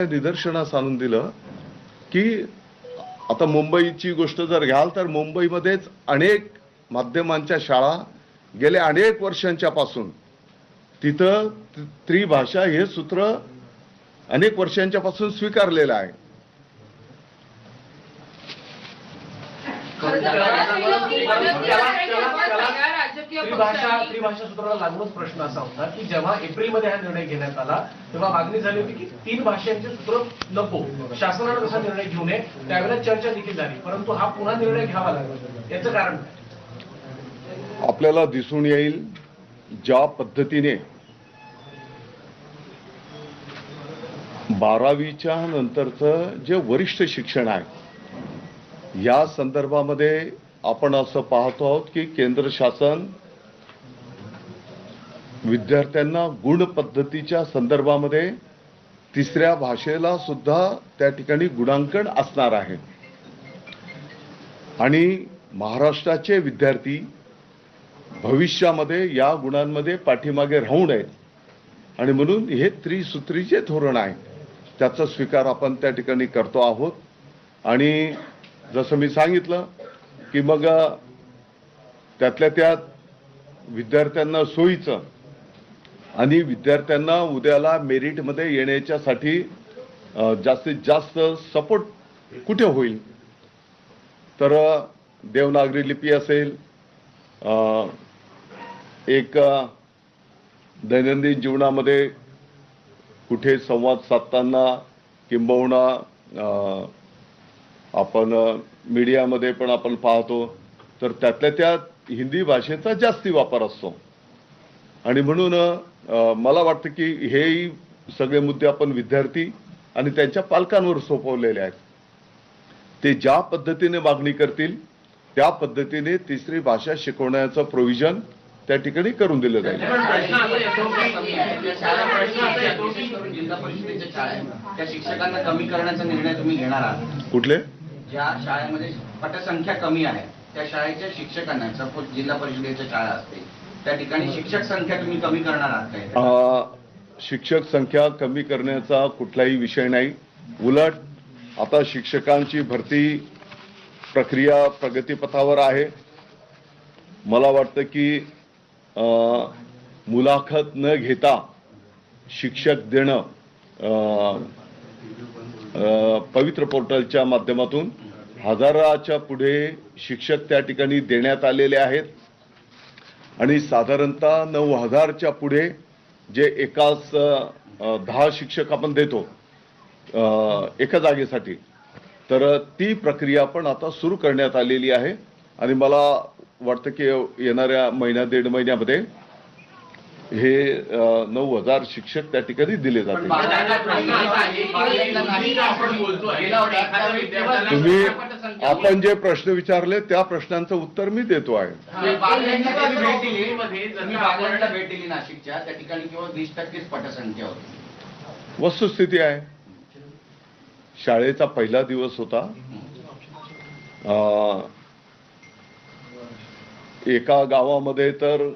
निदर्शनास आणून दिलं की आता मुंबईची गोष्ट जर घ्याल तर मुंबईमध्येच अनेक माध्यमांच्या शाळा गेल्या अनेक वर्षांच्या पासून तिथं त्रिभाषा हे सूत्र अनेक वर्षांच्या पासून स्वीकारलेलं आहे. त्रिभाषा त्रिभाषा सूत्राला लागूनच प्रश्न असा होता की जेव्हा एप्रिलमध्ये हा निर्णय घेण्यात आला तेव्हा मागणी झाली होती की तीन भाषांचे सूत्र नको. शासनानं जसा निर्णय घेऊ नये. त्यावेळेला चर्चा देखील झाली. परंतु हा पुन्हा निर्णय घ्यावा लागला. याचं कारण? काय? आपल्याला दिसून येईल ज्या पद्धतीने बारावीच्या नंतरचं जे वरिष्ठ शिक्षण आहे या संदर्भामध्ये आपण असं पाहतो आहोत की केंद्र शासन विद्यार्थ्यांना गुण पद्धतीच्या संदर्भामध्ये तिसऱ्या भाषेला सुद्धा त्या ठिकाणी गुणांकन असणार आहे. आणि महाराष्ट्राचे विद्यार्थी भविष्यामध्ये या गुणांमध्ये पाठीमागे राहू नयेत आणि म्हणून हे त्रिसूत्रीचे धोरण आहे. त्याचा स्वीकार आपण त्या ठिकाणी करतो आहोत. आणि जसं मी सांगितलं की मग त्यातल्या त्यात विद्यार्थ्यांना सोयीचं आणि विद्यार्थ्यांना उद्याला मेरिटमध्ये येण्याच्यासाठी जास्तीत जास्त सपोर्ट कुठे होईल? तर देवनागरी लिपी असेल एक दैनंदिन जीवनामध्ये कुठे संवाद साधताना किंबहुना आपण मीडियामध्ये पण आपण पाहतो तर त्यातल्या त्यात हिंदी भाषेचा जास्ती वापर असतो. आणि म्हणून मला वाटतं की हेही सगळे मुद्दे आपण विद्यार्थी आणि त्यांच्या पालकांवर सोपवलेले आहेत. ते ज्या पद्धतीने मागणी करतील त्या पद्धतीने तिसरी भाषा शिकवण्याचं प्रोव्हिजन त्या ठिकाणी करून दिलं जाईल. कुठले? ज्या शाळेमध्ये पटसंख्या कमी आहे त्या शाळेच्या शिक्षकांना सपोज जिल्हा परिषदेच्या शाळा असते त्या ठिकाणी शिक्षक संख्या तुम्ही कमी करणार आहात काय? शिक्षक संख्या कमी करण्याचा कुठलाही विषय नाही. उलट आता शिक्षकांची भरती प्रक्रिया प्रगतीपथावर आहे. मला वाटतं की मुलाखत न घेता शिक्षक देणं पवित्र पोर्टलच्या माध्यमातून हजाराच्या पुढे शिक्षक त्या ठिकाणी देण्यात आलेले आहेत. आणि साधारणतः नऊ हजारच्या पुढे जे एकाच दहा शिक्षक आपण देतो एका जागेसाठी तर ती प्रक्रिया पण आता सुरू करण्यात आलेली आहे. आणि मला वाटतं की येणाऱ्या महिन्या दीड महिन्यामध्ये हे नऊ हजार शिक्षक त्या ठिकाणी दिले विद्यार्थ्याला तुम्ही आपण जे प्रश्न विचारले त्या प्रश्नांचं उत्तर मी देतो आहे. भेट दिली नाशिकच्या त्या ठिकाणी केवळ वीस टक्केच पटसंख्या होती. वस्तुस्थिती आहे. शाळेचा पहिला दिवस होता. अ, एका गावामध्ये तर